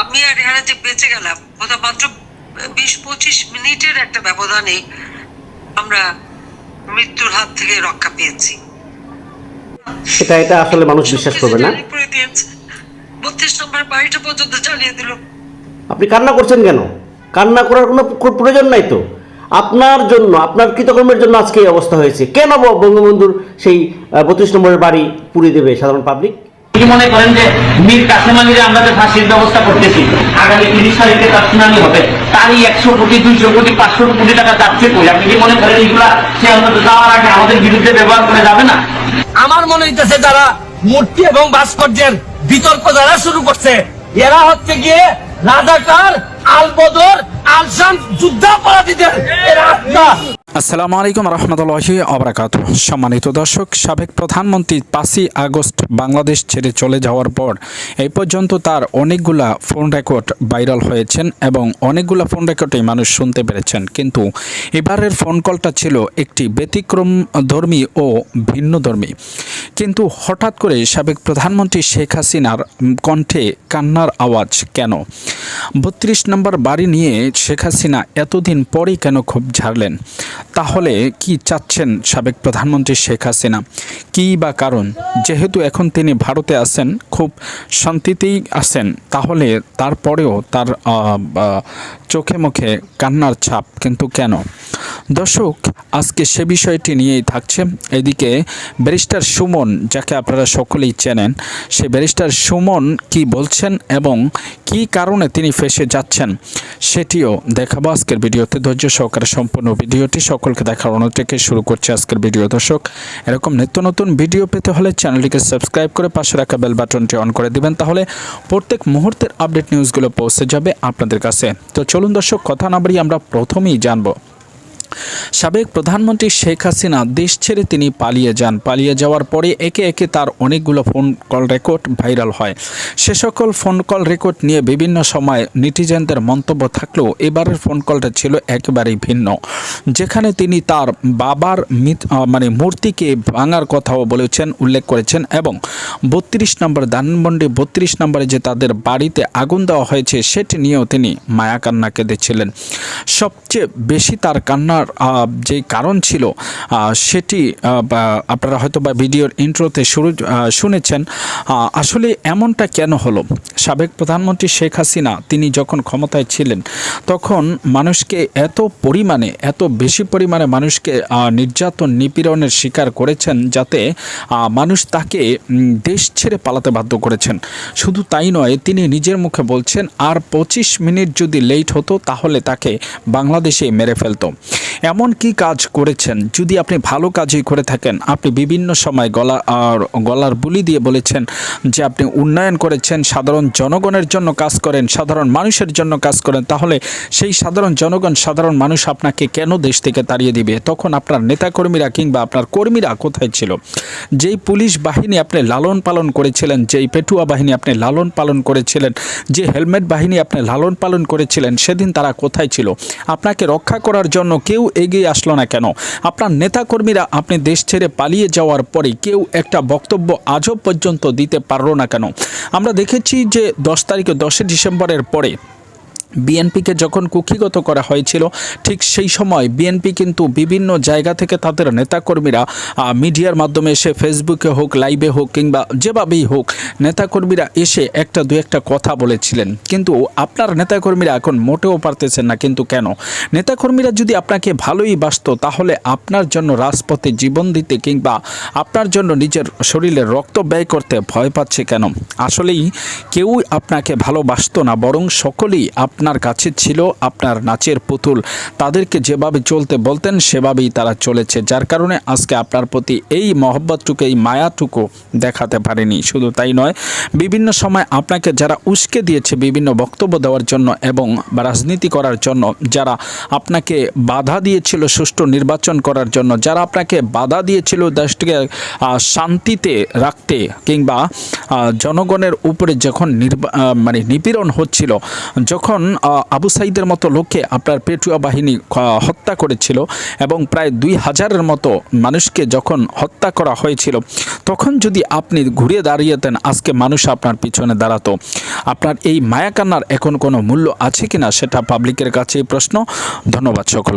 আমি আর রেহানা যে বেঁচে গেলাম বোধহয় মাত্র বিশ পঁচিশ মিনিটের একটা ব্যবধানে আমরা মৃত্যুর হাত থেকে রক্ষা পেয়েছি। এটা এটা আসলে মানুষ বিশ্বাস করবে না। বত্রিশ নম্বর বাড়িটা পর্যন্ত জ্বালিয়ে দিল। আপনি কান্না করছেন কেন? কান্না করার কোনো প্রয়োজন নাই তো? আপনার জন্য আপনার কৃতকর্মের জন্য আজকে এই অবস্থা হয়েছে। কেন বঙ্গবন্ধুর সেই বত্রিশ নম্বরের বাড়ি পুড়িয়ে দেবে সাধারণ পাবলিক কি মনে করেন যে মীর কাসেম আলীর আমরা যে ফাঁসির ব্যবস্থা করতেছি, আগামী তিরিশ তারিখে তার শুনানি হবে। তারই একশো কোটি, দুইশো কোটি, পাঁচশো কোটি টাকা যাচ্ছে কই? আপনি কি মনে করেন এইগুলা সে অন্তত যাওয়ার আগে আমাদের বিরুদ্ধে ব্যবহার করে যাবে না? আমার মনে হইতেছে যারা মূর্তি এবং ভাস্কর্যের বিতর্ক যারা শুরু করছে, এরা হচ্ছে গিয়ে রাজাকার, আলবদর আলসান যুদ্ধাপরাধীদের এরা আত্মা। আসসালামু আলাইকুম রহমতুল্লাহি অবরাকাত সম্মানিত দর্শক, সাবেক প্রধানমন্ত্রী পাঁচই আগস্ট বাংলাদেশ ছেড়ে চলে যাওয়ার পর এই পর্যন্ত তার অনেকগুলা ফোন রেকর্ড ভাইরাল হয়েছেন এবং অনেকগুলা ফোন রেকর্ডে মানুষ শুনতে পেরেছেন। কিন্তু এবারের ফোন কলটা ছিল একটি ব্যতিক্রম ধর্মী ও ভিন্ন ধর্মী কিন্তু হঠাৎ করে সাবেক প্রধানমন্ত্রী শেখ হাসিনার কণ্ঠে কান্নার আওয়াজ কেন? বত্রিশ নম্বর বাড়ি নিয়ে শেখ হাসিনা এতদিন পরেই কেন খুব ঝাড়লেন? তাহলে কি চাচ্ছেন সাবেক প্রধানমন্ত্রী শেখ হাসিনা? কী বা কারণ? যেহেতু এখন তিনি ভারতে আছেন, খুব শান্তিতেই আছেন, তাহলে তারপরেও তার চোখে মুখে কান্নার ছাপ কিন্তু কেন? দর্শক, আজকে সে বিষয়টি নিয়েই থাকছে। এদিকে ব্যারিস্টার সুমন, যাকে আপনারা সকলেই চেনেন, সে ব্যারিস্টার সুমন কি বলছেন এবং কি কারণে তিনি ফেসে যাচ্ছেন, সেটিও দেখাবো আজকের ভিডিওতে। ধৈর্য সহকারে সম্পূর্ণ ভিডিওটি সকলকে দেখার অনুরোধ থেকে শুরু করছে আজকের ভিডিও। দর্শক, এরকম নিত্য নতুন ভিডিও পেতে হলে চ্যানেলটিকে সাবস্ক্রাইব করে পাশে রাখা বেল বাটনটি অন করে দিবেন, তাহলে প্রত্যেক মুহূর্তের আপডেট নিউজগুলো পৌঁছে যাবে আপনাদের কাছে। তো চলুন দর্শক, কথা না বাড়িয়ে আমরা প্রথমেই জানব সাবেক প্রধানমন্ত্রী শেখ হাসিনা দেশ ছেড়ে তিনি পালিয়ে যান। পালিয়ে যাওয়ার পরে একে একে তার অনেকগুলো ফোন কল রেকর্ড ভাইরাল হয়। সে সকল ফোন কল রেকর্ড নিয়ে বিভিন্ন সময় নেটিজেনদের মন্তব্য থাকলেও এবারের ফোন কলটা ছিল একেবারেই ভিন্ন। যেখানে তিনি তার বাবার মানে মূর্তিকে ভাঙার কথাও বলেছেন, উল্লেখ করেছেন এবং বত্রিশ নম্বর ধানমন্ডি বত্রিশ নম্বরে যে তাদের বাড়িতে আগুন দেওয়া হয়েছে, সেটি নিয়েও তিনি মায়া কান্না কেঁদেছিলেন। সবচেয়ে বেশি তার কান্নার আহ, যে কারণ ছিল সেটি আপনারা হয়তো বা ভিডিওর ইন্ট্রোতে শুরু শুনেছেন আসলে এমনটা কেন হলো? সাবেক প্রধানমন্ত্রী শেখ হাসিনা তিনি যখন ক্ষমতায় ছিলেন তখন মানুষকে এত পরিমাণে এত বেশি পরিমাণে মানুষকে নির্যাতন নিপীড়নের শিকার করেছেন যাতে মানুষ তাকে দেশ ছেড়ে পালাতে বাধ্য করেছেন। শুধু তাই নয় তিনি নিজের মুখে বলছেন আর পঁচিশ মিনিট যদি লেট হতো তাহলে তাকে বাংলাদেশে মেরে ফেলতো। এমন কি কাজ করেছেন? যদি আপনি ভালো কাজই করে থাকেন, আপনি বিভিন্ন সময় গলা আর গলার বুলি দিয়ে বলেছেন যে আপনি উন্নয়ন করেছেন, সাধারণ জনগণের জন্য কাজ করেন, সাধারণ মানুষের জন্য কাজ করেন, তাহলে সেই সাধারণ জনগণ, সাধারণ মানুষ আপনাকে কেন দেশ থেকে তাড়িয়ে দিবে? তখন আপনার নেতাকর্মীরা কিংবা আপনার কর্মীরা কোথায় ছিল? যেই পুলিশ বাহিনী আপনি লালন পালন করেছিলেন, যেই পেটুয়া বাহিনী আপনি লালন পালন করেছিলেন, যে হেলমেট বাহিনী আপনি লালন পালন করেছিলেন, সেদিন তারা কোথায় ছিল? আপনাকে রক্ষা করার জন্য কেউ এগিয়ে আসলো না কেন? আপনার নেতাকর্মীরা আপনি দেশ ছেড়ে পালিয়ে যাওয়ার পরে কেউ একটা বক্তব্য আজও পর্যন্ত দিতে পারল না কেন? আমরা দেখেছি যে দশ তারিখে দশই ডিসেম্বরের পরে বিএনপিকে যখন কুক্ষিগত করা হয়েছিল, ঠিক সেই সময় বিএনপি কিন্তু বিভিন্ন জায়গা থেকে তাদের নেতাকর্মীরা মিডিয়ার মাধ্যমে এসে ফেসবুকে হোক, লাইভে হোক কিংবা যেভাবেই হোক, নেতাকর্মীরা এসে একটা দু একটা কথা বলেছিলেন। কিন্তু আপনার নেতাকর্মীরা এখন মোটেও পারতেছেন না কিন্তু কেন? নেতাকর্মীরা যদি আপনাকে ভালোই বাসত, তাহলে আপনার জন্য রাজপথে জীবন দিতে কিংবা আপনার জন্য নিজের শরীরে রক্ত ব্যয় করতে ভয় পাচ্ছে কেন? আসলেই কেউ আপনাকে ভালোবাসতো না, বরং সকলেই আপনার কাছে ছিল আপনার নাচের পুতুল। তাদেরকে যেভাবে চলতে বলতেন, সেভাবেই তারা চলেছে। যার কারণে আজকে আপনার প্রতি এই মহব্বতটুকু, এই মায়াটুকু দেখাতে পারেনি। শুধু তাই নয়, বিভিন্ন সময় আপনাকে যারা উস্কে দিয়েছে বিভিন্ন বক্তব্য দেওয়ার জন্য এবং রাজনীতি করার জন্য, যারা আপনাকে বাধা দিয়েছিল সুষ্ঠু নির্বাচন করার জন্য, যারা আপনাকে বাধা দিয়েছিল দেশটিকে শান্তিতে রাখতে কিংবা জনগণের উপরে যখন নির্বা মানে নিপীড়ন হচ্ছিল, যখন আবু সাইদের মতো লোককে আপনার পেটুয়া বাহিনী হত্যা করেছিল এবং প্রায় দুই হাজারের মতো মানুষকে যখন হত্যা করা হয়েছিল, তখন যদি আপনি ঘুরে দাঁড়িয়েতেন, আজকে মানুষ আপনার পিছনে দাঁড়াতো। আপনার এই মায়াকান্নার এখন কোনো মূল্য আছে কিনা, সেটা পাবলিকের কাছে প্রশ্ন। ধন্যবাদ সকল